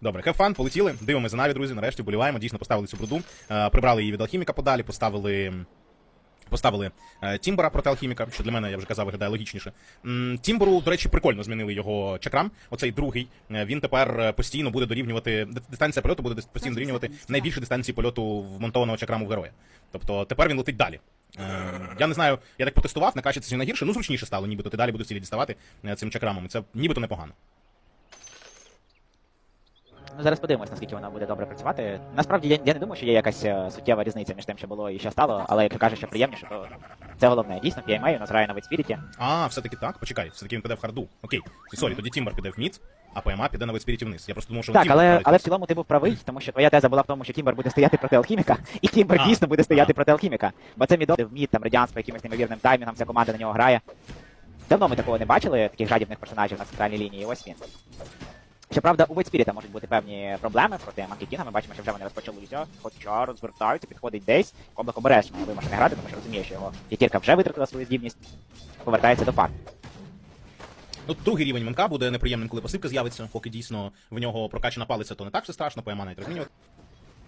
Добре, have fun, полетіли. Дивимося за Наві, друзі. Нарешті вболіваємо. Дійсно поставили цю бруду. Е, прибрали її від алхіміка подалі, поставили. Поставили е, Тімбера проти алхіміка, що для мене, я вже казав, виглядає логічніше. Тімберу, до речі, прикольно змінили його чакрам. Оцей другий. Е, Він тепер постійно буде дорівнювати. Дистанція польоту буде постійно дорівнювати найбільші дистанції польоту вмонтованого чакраму в героя. Тобто тепер він летить далі. Я не знаю, я так протестував, на краще це чи на гірше. Ну зручніше стало, нібито ти далі будеш цілі діставати цим чакрамом. Це нібито непогано. Ну, зараз подивимось, наскільки вона буде добре працювати. Насправді я, я не думаю, що є якась е, суттєва різниця між тим, що було і що стало, але якщо кажеш, що приємніше, то це головне. Дійсно, PMA у нас грає на Вейспіріті. А, все-таки так. Почекай, все-таки він піде в харду. Окей. Сорі, тоді Тімбер піде в мід, а ПМА піде на Вейспіріті вниз. Я просто думав, що Так, Тімбер але, але в цілому ти був правий, тому що твоя теза була в тому, що Тімбер буде стояти проти алхіміка, і Тімбер А, дійсно буде стояти а. проти алхіміка. Бо це мідоди в мід, там Радіанс якимось неймовірним таймінгам, вся команда на нього грає. Давно ми такого не бачили, таких жадібних персонажів на центральній лінії, ось він. Щоправда, у Вейтспіріта можуть бути певні проблеми проти Манкікіна Ми бачимо, що вже вони розпочалися, хоча розвертаються, підходить десь. Коблак обережно вимушений грати, тому що розуміє, що його п'ятірка вже витратила свою здібність, повертається до фар. Ну, другий рівень Менка буде неприємним, коли пасивка з'явиться, поки дійсно в нього прокачана палиця, то не так все страшно, ПМА навіть розмінювати.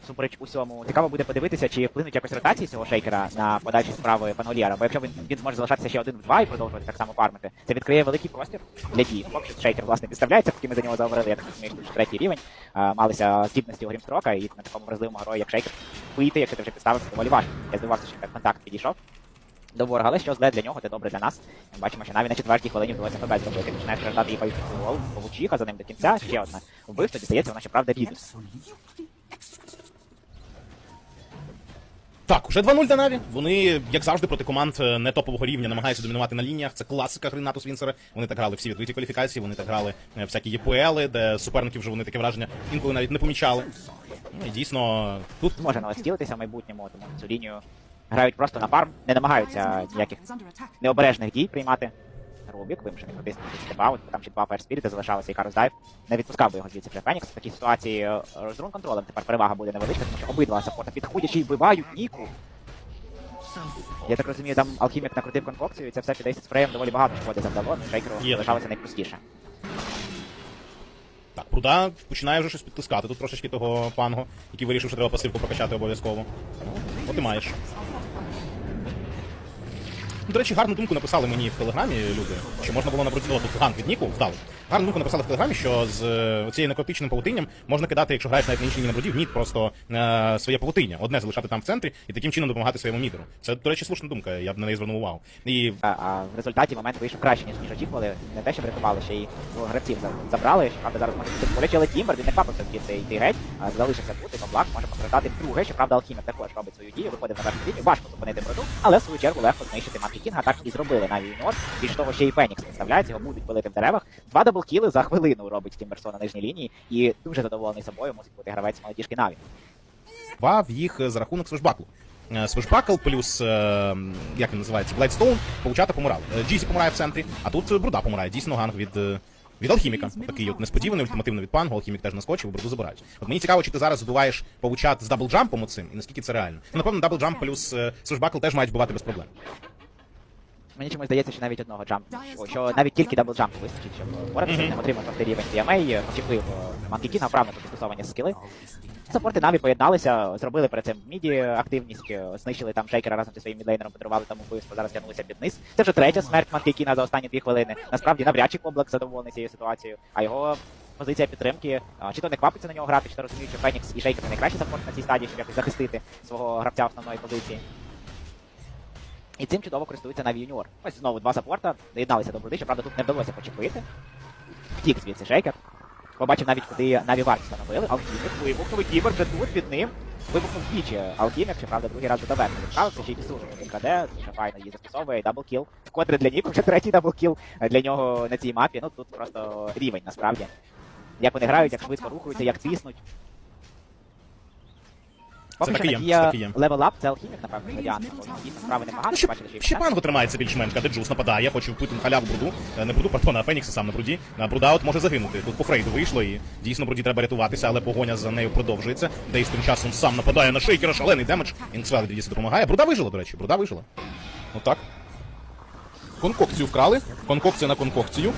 Супереч усьому, цікаво буде подивитися, чи вплинуть якось ротації цього шейкера на подальші справи Панголіара. Бо якщо він, він зможе залишатися ще один в два і продовжувати так само фармити, це відкриє великий простір для дій. Поки що шейкер власне підставляється, поки ми за нього заговорили, я так розумію, що третій рівень. А, малися здібності у Грімстрока, і на такому вразливому герої, як шейкер, вийти, якщо ти вже підставився, доволі важко. Я здивувався, що так контакт підійшов. До ворога, але що зле для нього, це добре для нас. Ми бачимо, що навіть на четвертій хвилині вдалося ФБ зробити. Починає страждати і гол, Павучиха за ним до кінця. Ще одне вбивство, дістається, вона щоправда рідус. Так, уже 2-0 для Наві. Вони, як завжди, проти команд е, не топового рівня намагаються домінувати на лініях. Це класика гри Натус Вінсера. Вони так грали всі відкриті кваліфікації, вони так грали е, всякі ЄПЛи, де суперників вже вони таке враження інколи навіть не помічали. Ну і дійсно, тут Може наластілитися в майбутньому, тому цю лінію грають просто на фарм, не намагаються ніяких необережних дій приймати. Рубік, вимушений протиснути степаут, там ще два фаєрспіріти залишалося і Карус Дайв. Не відпускав би його звідси вже Фенікс. В такій ситуації е, з рун контролем тепер перевага буде невеличка, тому що обидва саппорта підходячи і вбивають Ніку. Я так розумію, там алхімік накрутив конкокцію, і це все під Ace спреєм доволі багато шкоди завдало, шейкеру залишалося найпростіше. так, пруда починає вже щось підтискати. Тут трошечки того панго, який вирішив, що треба пасивку прокачати обов'язково. От і маєш. До речі, гарну думку написали мені в телеграмі люди, що можна було набрати тут ганк від Ніку вдали. Гарну думку написали в телеграмі, що з е, цією некотичним павутинням можна кидати, якщо граєш навіть на іншій на мід просто е, своє павутиння. Одне залишати там в центрі і таким чином допомагати своєму мідеру. Це, до речі, слушна думка, я б на неї звернув увагу. І А, а в результаті момент вийшов краще, ніж, ніж очікували. Не те, що врятували, ще й двох гравців за- забрали. Що правда зараз може бути боляче, Тімбер, він не квапився втіти йти геть, а залишився тут, і Коблак може покритати друге, що правда Алхімік також робить свою дію, виходить на першу лінію, важко зупинити броду, але в свою чергу легко знищити Манкі Кінга, так і зробили на юніор. Більш того, ще й Фенікс підставляється, його будуть пилити в деревах. Два даблкіли за хвилину робить Тімберсон на нижній лінії, і дуже задоволений собою мусить бути гравець молодіжки Наві. вав їх е, за рахунок свежбаклу. Е, Свежбакл плюс, е, як він називається, Блайдстоун, Паучата помирали. Е, Джізі помирає в центрі, а тут Бруда помирає. Дійсно ганг від. Від алхіміка, такий от несподіваний, ультимативний від пангу, алхімік теж наскочив, бруду забирають. От мені цікаво, чи ти зараз збиваєш павучат з даблджампом оцим, і наскільки це реально. Ну, напевно, даблджамп плюс е, теж мають вбивати без проблем. Мені чомусь здається, що навіть одного джампу, що, що навіть тільки даблджампу вистачить, щоб боратися з ним отримати шостий рівень DMA, почепив Манкікіна, вправно тут застосовані скіли. Саппорти Наві поєдналися, зробили перед цим міді активність, е, знищили там шейкера разом зі своїм мідлейнером, подарували тому вбивство, зараз тягнулися під низ. Це вже третя смерть Манкікіна за останні дві хвилини. Насправді навряд чи Коблак задоволений цією ситуацією, а його позиція підтримки, чи то не квапиться на нього грати, чи то розуміють, що Фенікс і Шейкер це найкращий саппорт на цій стадії, щоб якось захистити свого гравця основної позиції. І цим чудово користується Наві Юніор. Ось знову два саппорта доєдналися до бруди, щоправда, тут не вдалося почепити. Втік звідси Шейкер. Побачив навіть, куди Наві Варт встановили. Алхімік вибухнув Кібер вже тут під ним. Вибухнув двічі Алхімік, щоправда, другий раз до доверху відправився, ще й Дісужу він краде, дуже файно її застосовує, даблкіл. Вкотре для Ніку вже третій даблкіл для нього на цій мапі. Ну тут просто рівень насправді. Як вони грають, як швидко рухаються, як тиснуть. Поки що і є, надія це алхімік, напевно, радіант. Дійсно справи непогано, ще, бачили, ще панго тримається більш-менш, де Джус нападає, хоче впити на халяву бруду. Е, Не бруду, пардон, а Фенікса сам на бруді. Бруда от може загинути. Тут по Фрейду вийшло і дійсно бруді треба рятуватися, але погоня за нею продовжується. Дейс тим часом сам нападає на шейкера, шалений демедж. Інксвел дійсно допомагає. Бруда вижила, до речі, бруда вижила. Отак. Конкокцію вкрали. Конкокція на конкокцію.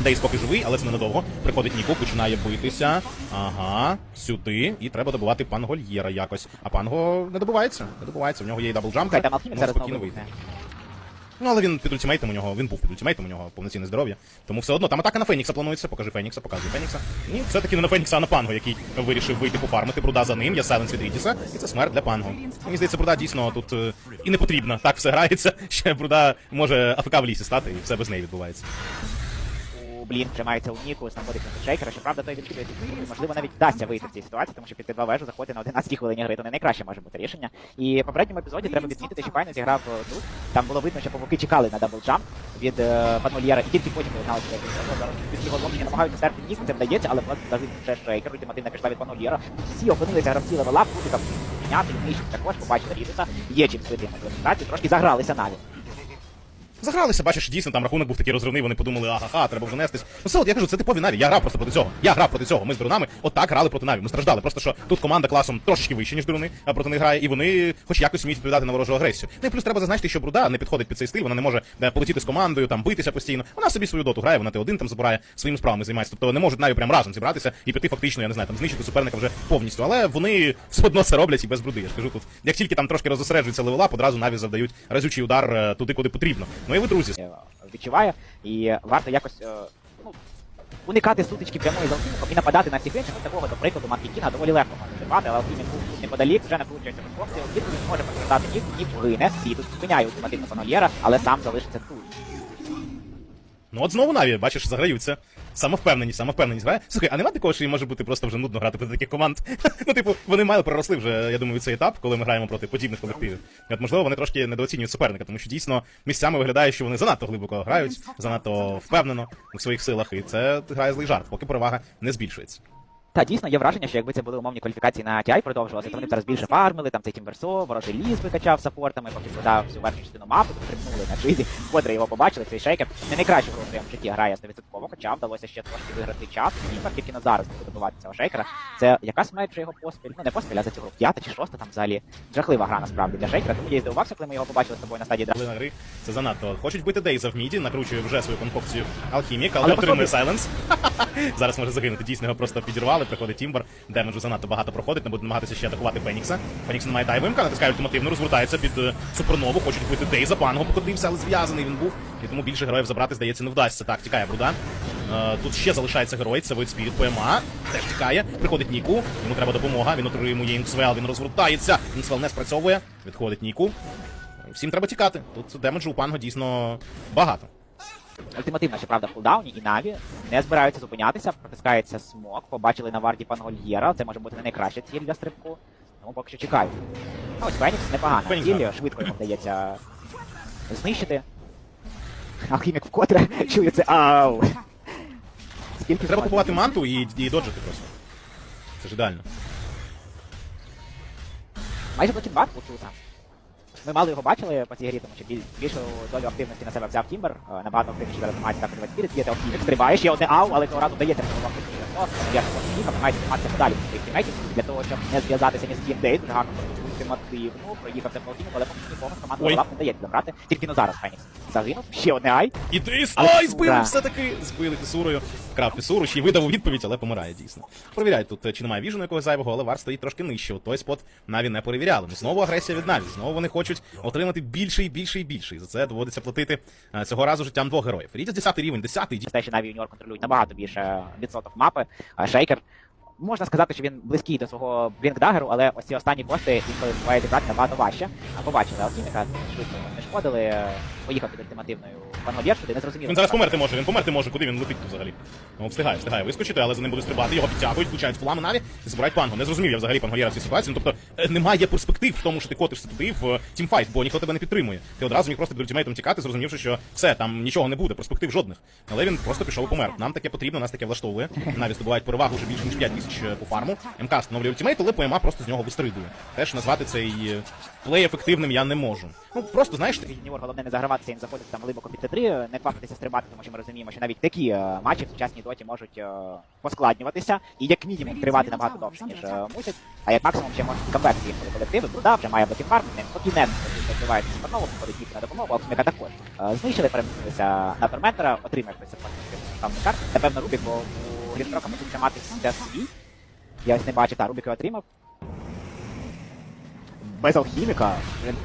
Дейс поки живий, але це ненадовго. Приходить Ніко, починає битися. Ага, сюди. І треба добивати Пангольєра якось. А Панго не добивається. Не добивається. В нього є і даблджамп. Слухай, там Алхімік Може зараз спокійно знову вийти. Ну, але він під ультимейтом у нього, він був під ультимейтом, у нього повноцінне здоров'я. Тому все одно там атака на Фенікса планується. Покажи Фенікса, показуй Фенікса. Ні, все-таки не на Фенікса, а на Панго, який вирішив вийти пофармити. Бруда за ним, є Сайленс від Рідіса, і це смерть для Панго. Мені здається, Бруда дійсно тут е, і не потрібно. Так все грається. Ще Бруда може АФК в лісі стати, і все без неї відбувається. Блін тримається у Ніку, знаходиться на шейкера. Щоправда, той відкидує цю можливо навіть вдасться вийти в цій ситуації, тому що під два вежу заходити на 11 хвилині гри, то не найкраще може бути рішення. І в попередньому епізоді треба відмітити, що Пайно зіграв е, тут. Там було видно, що павуки чекали на даблджамп від е, Панмольєра, і тільки потім до якогось зараз під його ломлення намагаються стерти Ніку, це вдається, але завжди вже шейкер, ультимативна пішла від Панмольєра. Всі опинилися гравці левела, Кубика міняти, нижче також побачили Рідуса, є чим свити ситуацію, трошки загралися навіть. Загралися, бачиш, дійсно там рахунок був такий розривний, вони подумали, ага, треба вже нестись. Ну все, от я кажу, це типові Наві. Я грав просто проти цього. Я грав проти цього. Ми з Дронами отак грали проти Наві. Ми страждали. Просто що тут команда класом трошечки вище, ніж Дрони, а проти них грає, і вони хоч якось вміють відповідати на ворожу агресію. Ну і плюс треба зазначити, що Бруда не підходить під цей стиль, вона не може е, полетіти з командою, там битися постійно. Вона собі свою доту грає, вона Т1 там забирає, своїми справами займається. Тобто не можуть навіть прям разом зібратися і піти фактично, я не знаю, там знищити суперника вже повністю. Але вони все одно це роблять і без бруди. Я ж кажу тут. Як тільки там трошки розосереджується левелап, одразу наві завдають разючий удар е, туди, куди потрібно. Ну і ви, друзі, е, відчуває, і варто якось е, ну, уникати сутички прямої з алхіміком і нападати на всіх інших. Ось такого, до прикладу, Манкікіна доволі легко може вживати, але алхімік був неподалік, вже накручується в хлопці, Алхімік може постраждати нік, нік гине, і тут спиняє ультимативно Панольєра, але сам залишиться тут. Ну от знову Наві, бачиш, заграються. Самовпевненість, самовпевненість грає. Слухай, а нема такого, що їм може бути просто вже нудно грати проти таких команд? ну, типу, вони мало проросли вже, я думаю, цей етап, коли ми граємо проти подібних колективів. І От, можливо, вони трошки недооцінюють суперника, тому що дійсно місцями виглядає, що вони занадто глибоко грають, занадто впевнено у своїх силах, і це грає злий жарт, поки перевага не збільшується. Та дійсно є враження, що якби це були умовні кваліфікації на TI продовжувалися, то вони б зараз більше фармили, там цей Тімберсо, ворожий ліс викачав саппортами, поки подав всю верхню частину мапи, тут на чизі, вкотре його побачили, цей шейкер не найкращу гру в своєму житті грає 100%, хоча вдалося ще трошки виграти час, і тільки на зараз буде добивати цього шейкера. Це якась має вже його поспіль, ну не поспіль, а за цю гру п'ята чи шоста там взагалі жахлива гра насправді для шейкера, тому я і здивувався, коли ми його побачили з тобою на стадії Хвилина гри це занадто. Хочуть бити Дейза в міді, накручує вже свою конкопцію Алхімік, але Але отримує. Сайленс. Зараз може загинути. Дійсно його просто підірвали, приходить Тімбер, демеджу занадто багато проходить, не буде намагатися ще атакувати Фенікса. Фенікс не має тайвимка, натискає ультимативно, розвертається під е, супернову, хочуть бити Дейза, панго покотився, але зв'язаний він був. І тому більше героїв забрати, здається, не вдасться. Так, тікає Бруда. Е, Тут ще залишається герой, це Void Spirit ПМА. Теж тікає. Приходить Ніку. Йому треба допомога. Він отримує інксвел, він розвертається. Інксвел не спрацьовує. Відходить Ніку. Всім треба тікати. Тут демеджу у панго дійсно багато. Ультимативна, щоправда, в кулдауні і Наві не збираються зупинятися, протискається смок, побачили на варді Пангольєра, це може бути не найкраща ціль для стрибку, тому поки що чекають. А ось Фенікс непогана Фенікс ціль, швидко йому вдається знищити. Алхімік вкотре чує це ау. Скільки Треба купувати манту і, і доджити просто. Це ж ідеально. майже блокінбат Туса. Ми мало його бачили по цій грі, тому що біль- більшу долю активності на себе взяв Тімбер, е, набагато активніше зараз намагається так подавати спірит, є Алхімік, стрибає, ще одне ау, але цього разу дається прямого Я їхав, намагається триматися подалі від тімейтів, для того, щоб не зв'язатися ні з ким Дейт, гарно ультимативно, проїхав це але поки нікому з. Лап не дається забрати, тільки ну зараз Фенікс загинув, ще одне ай, І ти Ой, збили все-таки! Збили фісурою. Крав фісуру, ще й видав у відповідь, але помирає дійсно. Провіряють тут, е, чи немає віжену якогось зайвого, але вар стоїть трошки нижче. Той спот Наві не перевіряли. Ну, Знову агресія від Наві. Знову вони хочуть отримати більше і більше і більше. І за це доводиться платити е, цього разу життям двох героїв. Рідіс 10 рівень, 10 через те, що Наві Юніор контролюють набагато більше відсоток мапи, Шейкер. Можна сказати, що він близький до свого блінкдагеру, але ось ці останні кости інколи буває зібрати набагато важче. А побачили Алхіміка, швидко не шкодили, е, поїхав під ультимативною сюди, не зрозуміло. Він зараз померти може, він померти може, куди він летить взагалі. Ну, встигає, встигає вискочити, але за ним буде стрибати, його підтягують, включають флами Наві збирають пангу. Не зрозумів я взагалі пангоєра в цій ситуації. Ну, тобто е, немає перспектив в тому, що ти котишся туди в е, тімфайт, бо ніхто тебе не підтримує. Ти одразу міг просто під ультимейтом тікати, зрозумівши, що все, там нічого не буде, перспектив жодних. Але він просто пішов і помер. Нам таке потрібно, нас таке влаштовує. Наві здобувають перевагу вже більше ніж 5 тисяч е, по фарму. МК встановлює ультимейт, але ПМА просто з нього вистрибує. Теж назвати цей плей ефективним я не можу. Ну просто знаєш, ти- Юніор головне не заграватися і не заходити там глибоко під Т3, не квапитися стрибати, тому що ми розуміємо, що навіть такі е, матчі в сучасній доті можуть е, поскладнюватися і як мінімум тривати набагато довше, ніж е, мусять, а як максимум ще можуть камбек з'їхати колективи. Бруда вже має блекінфарм, ним спокійненно відбивається супернову, виходить їх на допомогу, а Алхіміка також. Е, Знищили, перемістилися на Торментора, отримав хтось там карт. Напевно, Рубік, бо у Грінстрока можуть триматися свій. Я ось не бачив, та Рубік його отримав. Без алхіміка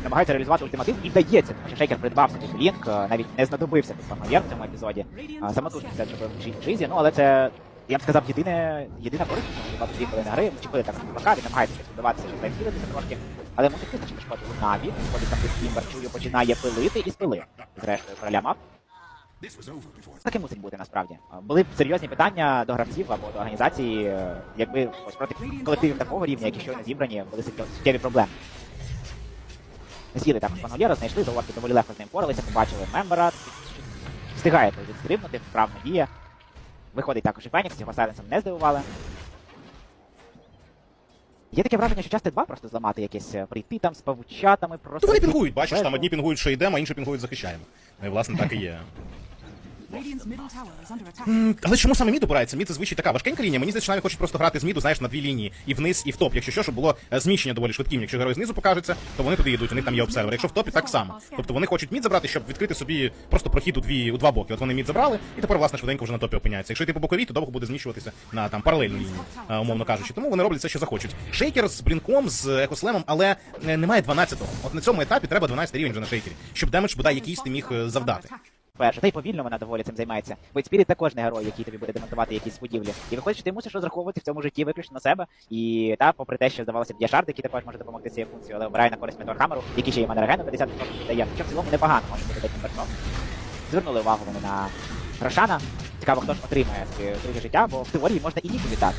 намагається реалізувати ультиматив і вдається, тому що Шейкер придбав собі блінк, е, навіть не знадобився Панговєр в цьому епізоді. А, Самотужки все зробив Джизі, ну але це, я б сказав, єдине, єдина користь, що 22 хвилини гри, вчепили так плака, він намагається щось вдаватися, щоб зайфілитися трошки, але мусить вистачити шкоди у Наві, виходить там Кімбер, чую, починає пилити і спилив. Зрештою, короля мав. Так і мусить бути насправді. Були б серйозні питання до гравців або до організації, е, якби ось проти колективів такого рівня, які щойно зібрані, були суттєві проблеми. З'їли також Панголєра, знайшли, доволі доволі легко з ним поралися, побачили мембера, встигає той відстрибнути, вправно діє. Виходить також і Фенікс, його сайленсом не здивували. Є таке враження, що часто два просто зламати якесь е, прийти там з павучатами, просто. то вони пінгують, бачиш, там одні пінгують, що йдемо, а інші пінгують, захищаємо. Ну і власне так і є. Але чому саме мід опирається? Мід зазвичай така важкенька лінія. Мені здається, що навіть хочуть просто грати з міду, знаєш, на дві лінії, і вниз, і в топ. Якщо що, щоб було е, зміщення доволі швидким. Якщо герой знизу покажеться, то вони туди йдуть, них там є обсервер. Якщо в топі, так само. Тобто вони хочуть мід забрати, щоб відкрити собі просто прохід у дві у два боки. От вони мід забрали, і тепер власне швиденько вже на топі опиняється. Якщо йти по боковій, то довго буде зміщуватися на там паралельну лінію, е, умовно кажучи. Тому вони роблять все, що захочуть. Шейкер з блінком, з екослемом, але е, немає 12-го. От на цьому етапі треба 12 рівень вже на шейкері, щоб демедж бодай якийсь ти міг завдати. Перше, та й повільно вона доволі цим займається. Бо Спіріт також не герой, який тобі буде демонтувати якісь будівлі. І виходить, що ти мусиш розраховувати в цьому житті виключно на себе. І та, попри те, що здавалося б, є шард, який також може допомогти цією функцією, але обирає на користь Метеорхамеру, який ще й манерегену 50% дає. Що в цілому непогано може бути таким персом. Звернули увагу вони на Рошана. Цікаво, хто ж отримає друге життя, бо в теорії можна і ніку літати.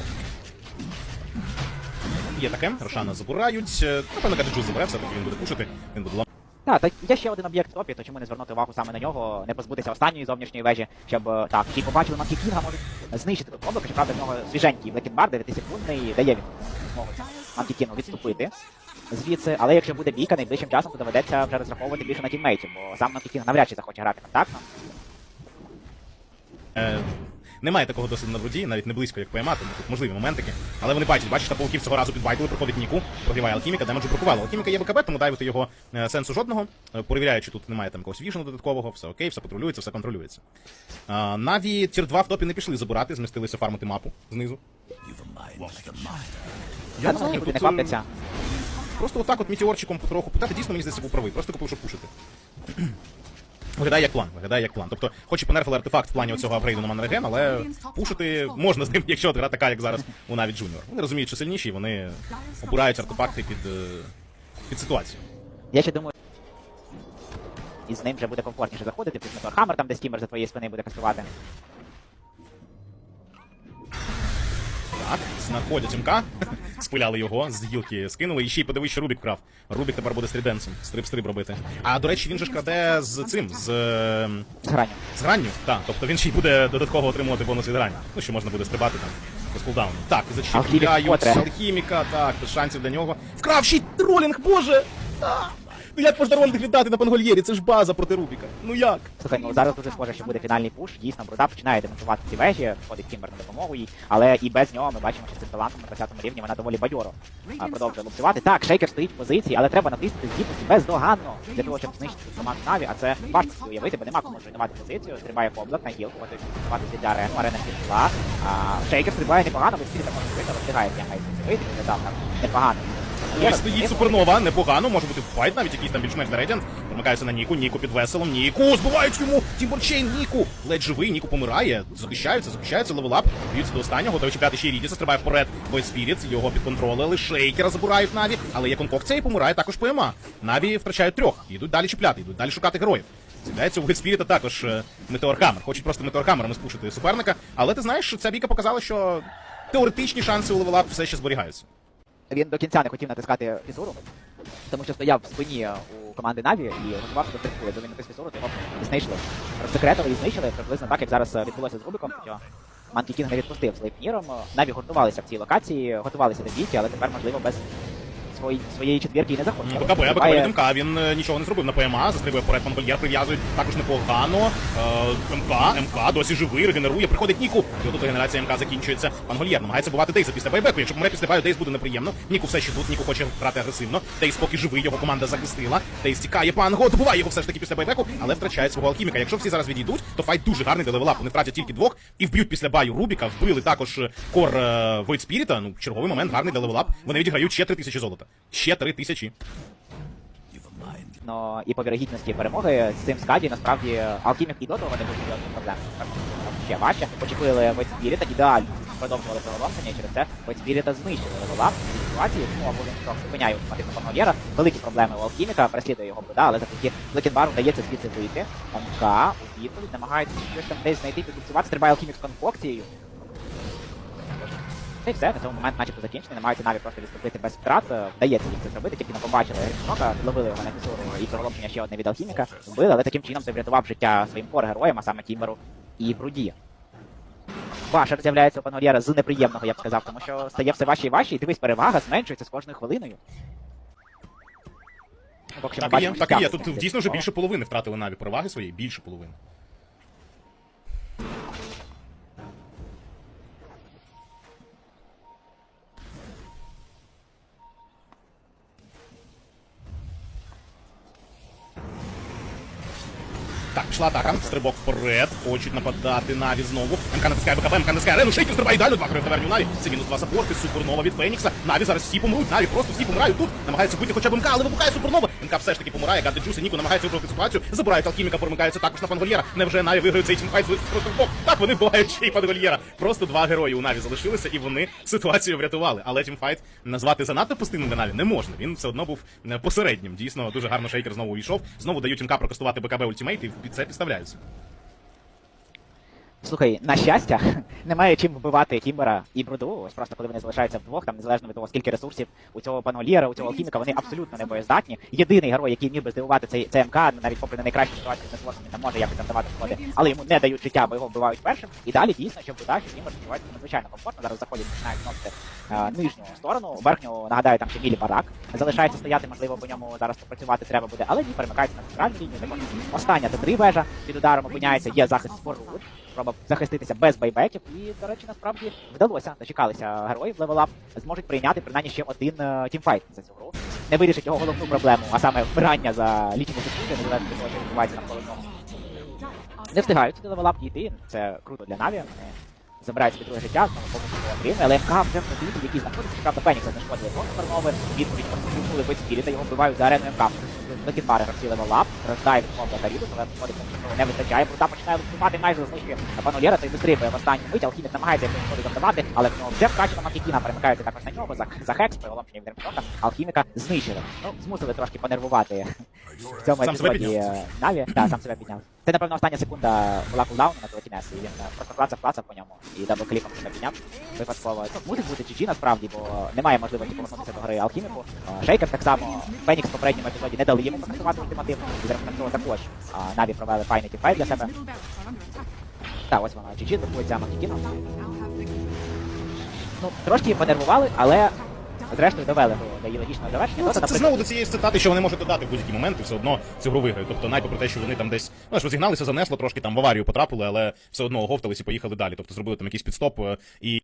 Є таке, Рошана забирають. Е, Напевно, Каджу забере, все-таки він буде пушити, він буде ламати. Так, та є ще один об'єкт в топі, то чому не звернути увагу саме на нього, не позбутися останньої зовнішньої вежі, щоб е, так, чи побачили Манкі Кінга, можуть знищити тут облако, щоправда, в нього свіженький Блекінбар, 9-секундний, дає він змогу Манкі Кінгу відступити звідси, але якщо буде бійка, найближчим часом, то доведеться вже розраховувати більше на тіммейтів, бо сам Манкі Кінг навряд чи захоче грати контактно. Е, немає такого досвіду на бруді, навіть не близько як ПМА, тому тут можливі моментики. Але вони бачать, бачиш, та пауків цього разу підбайтили, приходить Ніку, прогріває алхіміка, демеджу бракувало. Алхіміка є БКБ, тому дайвити його е, сенсу жодного. Е, перевіряю, чи тут немає там якогось віжену додаткового, все окей, все патрулюється, все контролюється. Е, Наві тір 2 в топі не пішли забирати, змістилися фармити мапу знизу. Я квапляться. Просто отак от мітіорчиком потроху питати, дійсно мені здається був правий, просто купив, щоб пушити. Виглядає як план, виглядає як план. Тобто, хоч і понерфили артефакт в плані оцього апгрейду на Манреген, але пушити можна з ним, якщо гра така, як зараз у навіть Джуніор. Вони розуміють, що сильніші, і вони обирають артефакти під, е, під ситуацію. Я ще думаю, і з ним вже буде комфортніше заходити, під Метеорхаммер, там де стімер за твоєї спини буде кастувати. Так, знаходять МК, спиляли його, з гілки скинули, і ще й подивись, що Рубік крав. Рубік тепер буде стріденсом, Стрип-стриб робити. А до речі, він же ж краде з цим, з. е, З гранню. З гранню, так. Тобто він ще й буде додатково отримувати бонус від грані. Ну, що можна буде стрибати там по скулдауну. Так, зачіпляють алхіміка, так, без шансів для нього. Вкрав ще й тролінг, боже! Ну як можна ролінг віддати на пангольєрі? Це ж база проти Рубіка. Ну як? Слухай, ну зараз дуже схоже, що буде фінальний пуш. Дійсно, Бруда починає демонтувати ці вежі, входить Кімбер на допомогу їй, але і без нього ми бачимо, що з цим талантом на 20 рівні вона доволі бадьоро продовжує лупцювати. Так, шейкер стоїть в позиції, але треба натиснути здібності бездоганно для того, щоб знищити команду Наві, а це важко уявити, бо нема кому руйнувати позицію, стрибає поблак на гілку, готує підготувати для арену, арена пішла. Шейкер стрибає непогано, без так може вийти, але встигає прямо вийти, виглядав там непогано. Ось стоїть супернова, непогано, може бути файт, навіть якийсь там більш-менш Radiant. Промикається на Ніку, Ніку під веселом, Ніку, збивають йому! Тімборчейн, Ніку! Ледь живий, Ніку помирає, захищаються, захищаються, левелап, б'ються до останнього, готові чіпляти ще й Рідіса, стрибає вперед, бой Спіріт, його підконтролили, Шейкера забирають Наві, але є конкокція і помирає також ПМА. Наві втрачають трьох, йдуть далі чіпляти, йдуть далі шукати героїв. З'являється у Гетспіріта також е, Метеорхаммер. Хочуть просто Метеорхаммерами спушити суперника, але ти знаєш, ця бійка показала, що теоретичні шанси у левелап все ще зберігаються. Він до кінця не хотів натискати фізуру, тому що стояв в спині у команди Наві і готувався до трипу. Якби він натис фізуру, то його і знайшли. Розсекретили і знищили, приблизно так, як зараз е, відбулося з Рубиком. що Манкі Кінг не відпустив з Лейпніром. Наві гуртувалися в цій локації, готувалися до бійки, але тепер, можливо, без свої, своєї четвірки не заходить. Ну, БКБ, БКБ Вбиває- МК, він е, нічого не зробив на ПМА, застрибує вперед, Монгольєр прив'язують також непогано. Е, МК, МК досі живий, регенерує, приходить Ніку. І отут генерація МК закінчується. Монгольєр намагається бувати Дейза після байбеку. Якщо помре після баю, Дейз буде неприємно. Ніку все ще тут, Ніку хоче грати агресивно. Дейз поки живий, його команда захистила. Дейз тікає, панго, добуває його все ж таки після байбеку, але втрачає свого алхіміка. Якщо всі зараз відійдуть, то файт дуже гарний де левелап. Вони втратять тільки двох і вб'ють після баю Рубіка. Вбили також е, кор е, Войт Спіріта. Ну, черговий момент гарний для левелап. Вони відіграють ще три тисячі золота. Ще три тисячі. Ну, і по вірогідності перемоги з цим скаді насправді алхімік і до того не дуже серйозних проблем. Ще важче. Очікували Войспіріта ідеально. Продовжували переломлення, і через це Войспіріта знищили левелап ситуації, тому або він зупиняє ультимативно Панголєра. Великі проблеми у алхіміка, переслідує його блюда, але завдяки Блекенбару вдається звідси вийти. МК у відповідь намагається щось там десь знайти, підбуксувати, стрибає алхімік з конфокцією. Все, на цьому момент начебто закінчений, намагаються навіть просто відступити без втрат. Е, Вдається їм це зробити, тільки не побачили Грішнока, зловили його на фісуру і приголомшення ще одне від алхіміка, вбили, але таким чином це врятував життя своїм кор героям, а саме Тімберу і Бруді. Башер з'являється у Панольєра з неприємного, я б сказав, тому що стає все важче і важче, і дивись, перевага зменшується з кожною хвилиною. Поки що ми Так і є, бачимо так і є. Тут дійсно вже більше половини втратили наві переваги своєї, більше половини. Пішла атака, стрибок вперед, хочуть нападати Наві знову. МК натискає БКБ, МК натискає Арену, Шейкер стрибає далі, два таверню Наві. Це мінус два саппорти, супернова від Фенікса. Наві зараз всі помруть, Наві просто всі помирають тут. Намагаються вбити хоча б МК, але вибухає супернова. МК все ж таки помирає, Гадде Джус і Ніко намагається виправити ситуацію. Забирають алхіміка, промикаються також на Пангольєра. Невже Наві виграють цей тімфайт просто в бок? Так, вони вбивають ще й Пангольєра. Просто два герої у Наві залишилися, і вони ситуацію врятували. Але тімфайт назвати занадто пустинним для Наві не можна. Він все одно був е, посереднім. Дійсно, дуже гарно Шейкер знову увійшов. Знову дають МК прокастувати БКБ ультимейт і це. Слухай, на щастя, немає чим вбивати Тімбера і Бруду. Ось просто коли вони залишаються вдвох, там незалежно від того, скільки ресурсів у цього паноліра, у цього алхіміка, вони абсолютно не боєздатні. Єдиний герой, який міг би здивувати цей ЦМК, навіть попри не найкращу ситуацію на він там може якось там давати сходи, але йому не дають життя, бо його вбивають першим. І далі дійсно, що Бруда, що Тімбер почувається надзвичайно комфортно. Зараз заходять, починають носити нижню сторону, верхню, нагадаю, там ще мілі барак. Залишається стояти, можливо, по ньому зараз попрацювати треба буде, але ні, перемикається на центральну лінію. Остання це три вежа під ударом опиняється, є захист споруд, спроба захиститися без байбеків. І, до речі, насправді вдалося. Дочекалися героїв левелап, зможуть прийняти принаймні ще один е, тімфайт за цю гру. Не вирішить його головну проблему, а саме вбирання за лічені секунди, незалежно від того, що відбувається навколо нього. Не встигають левелап дійти. Це круто для Наві. Забирають собі друге життя, знову повністю отримує, але МК вже в потрібні, який знаходиться, правда, Фенікса знешкодили просто перемови, відповідь просто без спіріта, його вбивають за арену МК. Викидбари гравці левелап, роздає від мова Таріду, але виходить, що не вистачає, Брута починає виступати, майже знищує Панулєра, той вистрибує в останню мить, Алхімік намагається якось виходить завдавати, але в нього вже вкачено Макікіна, перемикається також на нього, за, за хекс, приголомшення від Ремчока, Алхіміка знищили. Ну, змусили трошки понервувати в цьому епізоді е, Наві, так, сам себе підняв. Це, напевно, остання секунда була кулдауну на Телекінес, і він е, просто клацав, клацав по ньому і дабл-кліком себе підняв. Випадково. Ну, мусить бути GG насправді, бо немає можливості повернутися до гри Алхіміку. Е, Шейкер так само, Фенікс в попередньому епізоді не дали йому прокатувати ультимативно, і за рахунок цього також Наві провели файний тімфайт для себе. Так, ось вона, GG, have victory. Ну, трошки понервували, але зрештою довели його до логічного завершення. Ну, це, це знову до цієї цитати, що вони можуть додати в будь-який момент і все одно цю гру виграють. Тобто, навіть попри те, що вони там десь ну, ж розігналися, занесло, трошки там в аварію потрапили, але все одно оговтались і поїхали далі. Тобто зробили там якийсь підстоп е, і.